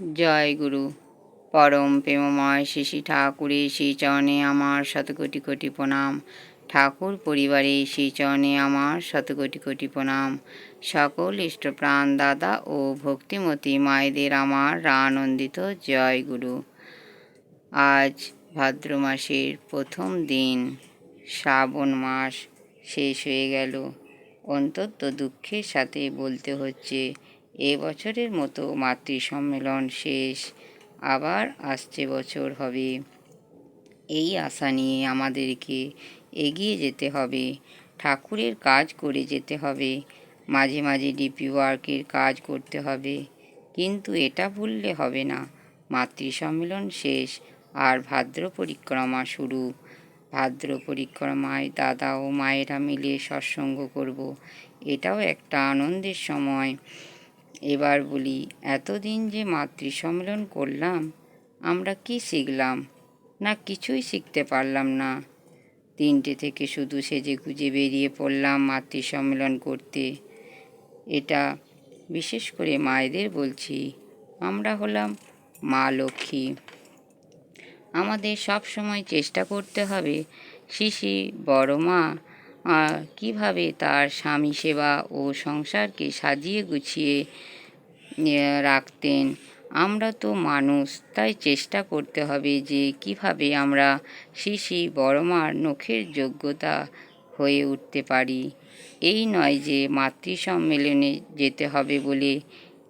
জয় গুরু। পরম প্রেমময় শ্রী ঠাকুরের শ্রী চরণে আমার শত কোটি প্রণাম। ঠাকুর পরিবারে শ্রী চরণে আমার শত কোটি কোটি প্রণাম। সকল ইষ্টপ্রাণ দাদা ও ভক্তিমতী মায়েদের আমার আনন্দিত জয় গুরু। আজ ভাদ্র মাসের প্রথম দিন। শ্রাবণ মাস শেষ হয়ে গেল। অন্তত দুঃখের সাথে বলতে হচ্ছে এ বছরের মতো মাতৃ সম্মেলন শেষ, আবার আসছে বছর হবে। এই আশা নিয়ে আমাদেরকে এগিয়ে যেতে হবে, ঠাকুরের কাজ করে যেতে হবে, মাঝে মাঝে ডিপি ওয়ার্কের কাজ করতে হবে। কিন্তু এটা ভুললে হবে না মাতৃ সম্মেলন শেষ আর ভাদ্র পরিক্রমা শুরু। ভাদ্র পরিক্রমায় দাদা ও মায়েরা মিলে সৎসঙ্গ করব, এটাও একটা আনন্দের সময়। এবার বলি, এতদিন যে মাতৃ সম্মেলন করলাম, আমরা কি শিখলাম? না কিছুই শিখতে পারলাম না। তিনটে থেকে শুধু সেজে গুজে বেরিয়ে পড়লাম মাতৃ সম্মেলন করতে। এটা বিশেষ করে মায়েদের বলছি, আমরা হলাম মা লক্ষ্মী। আমাদের সব সময় চেষ্টা করতে হবে, শিশি বড় মা কীভাবে তার স্বামী সেবা ও সংসারকে সাজিয়ে গুছিয়ে রাখতেন? আমরা তো মানুষ, তাই চেষ্টা করতে হবে যে কীভাবে আমরা শিশি বড়মার নখের যোগ্যতা হয়ে উঠতে পারি। এই নয় যে মাতৃ সম্মেলনে যেতে হবে বলে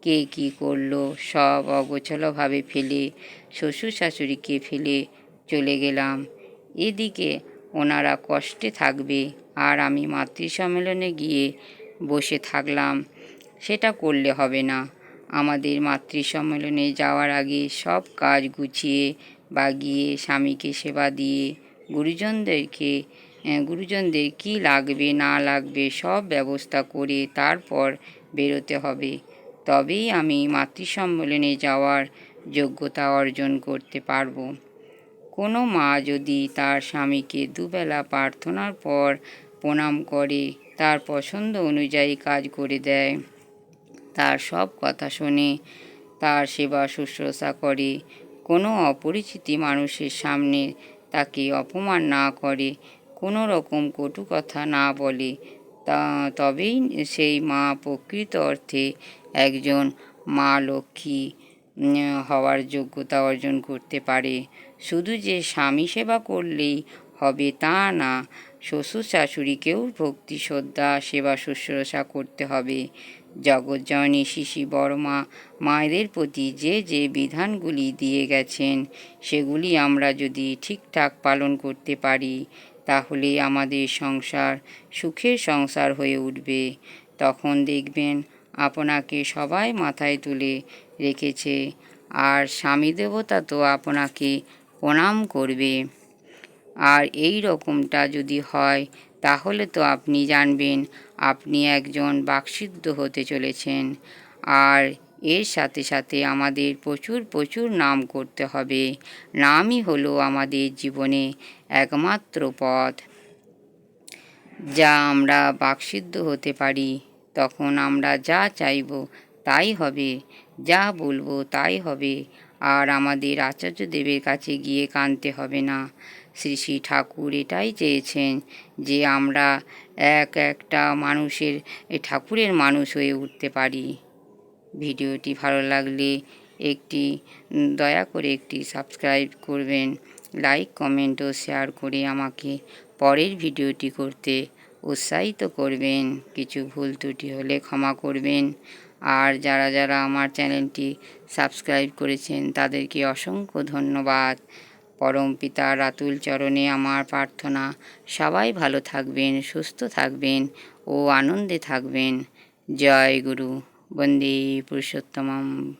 কে কী করল, সব অগোছলভাবে ফেলে, শ্বশুর শাশুড়িকে ফেলে চলে গেলাম। এদিকে ওনারা কষ্টে থাকবে। আর আমি মাতৃ সম্মেলনে গিয়ে বসে থাকলাম। সেটা করলে হবে না। আমাদের মাতৃ সম্মেলনে যাওয়ার আগে সব কাজ গুছিয়ে বা গিয়ে স্বামীকে সেবা দিয়ে, গুরুজনদেরকে গুরুজনদের কি লাগবে, না লাগবে সব ব্যবস্থা করে তারপর বেরোতে হবে। তবেই আমি মাতৃ সম্মেলনে যাওয়ার যোগ্যতা অর্জন করতে পারব। কোনো মা যদি তার স্বামীকে দুবেলা প্রার্থনার পর প্রণাম করে, তার পছন্দ অনুযায়ী কাজ করে দেয়। তার সব কথা শোনে, তার সেবা শুশ্রূষা করে। কোনো অপরিচিতি মানুষের সামনে তাকে অপমান না করে, কোনো রকম কটু কথা না বলে। তা, তবেই সেই মা প্রকৃত অর্থে একজন মা লক্ষ্মী হওয়ার যোগ্যতা অর্জন করতে পারে। শুধু যে স্বামী সেবা করলেই হবে তা না শ্বশুর শাশুড়িকেও ভক্তি, শ্রদ্ধা, সেবা, শুশ্রূষা করতে হবে। জগজ্জননী শিশি বর্মা মায়েদের প্রতি যে যে বিধানগুলি দিয়ে গেছেন, সেগুলি আমরা যদি ঠিকঠাক পালন করতে পারি, তাহলে আমাদের সংসার সুখের সংসার হয়ে উঠবে। তখন দেখবেন আপনাকে সবাই মাথায় তুলে রেখেছে, আর স্বামী দেবতা তো আপনাকে প্রণাম করবে। আর এই রকমটা যদি হয়, তাহলে তো আপনি জানবেন, আপনি একজন বাকসিদ্ধ হতে চলেছেন। আর এর সাথে সাথে আমাদের প্রচুর প্রচুর নাম করতে হবে। নামই হলো আমাদের জীবনে একমাত্র পথ। যা আমরা বাকসিদ্ধ হতে পারি, তখন আমরা যা চাইব তাই হবে, যা বলব তাই হবে। আর আমাদের আচার্য দেবের কাছে গিয়ে কানতে হবে না। শ্রী শ্রী ঠাকুর এটাই চেয়েছেন যে আমরা এক একটা মানুষের, ঠাকুরের মানুষ হয়ে উঠতে পারি। ভিডিওটি ভালো লাগলে একটি দয়া করে একটি সাবস্ক্রাইব করবেন। লাইক, কমেন্ট ও শেয়ার করে আমাকে পরের ভিডিওটি করতে উৎসাহিত করবেন। কিছু ভুল ত্রুটি হলে ক্ষমা করবেন। আর যারা যারা আমার চ্যানেলটি সাবস্ক্রাইব করেছেন, তাদেরকে অসংখ্য ধন্যবাদ। পরম পিতা রাতুল চরণে আমার প্রার্থনা। সবাই ভালো থাকবেন, সুস্থ থাকবেন ও আনন্দে থাকবেন। জয় গুরু। বন্দে পুরুষোত্তমম।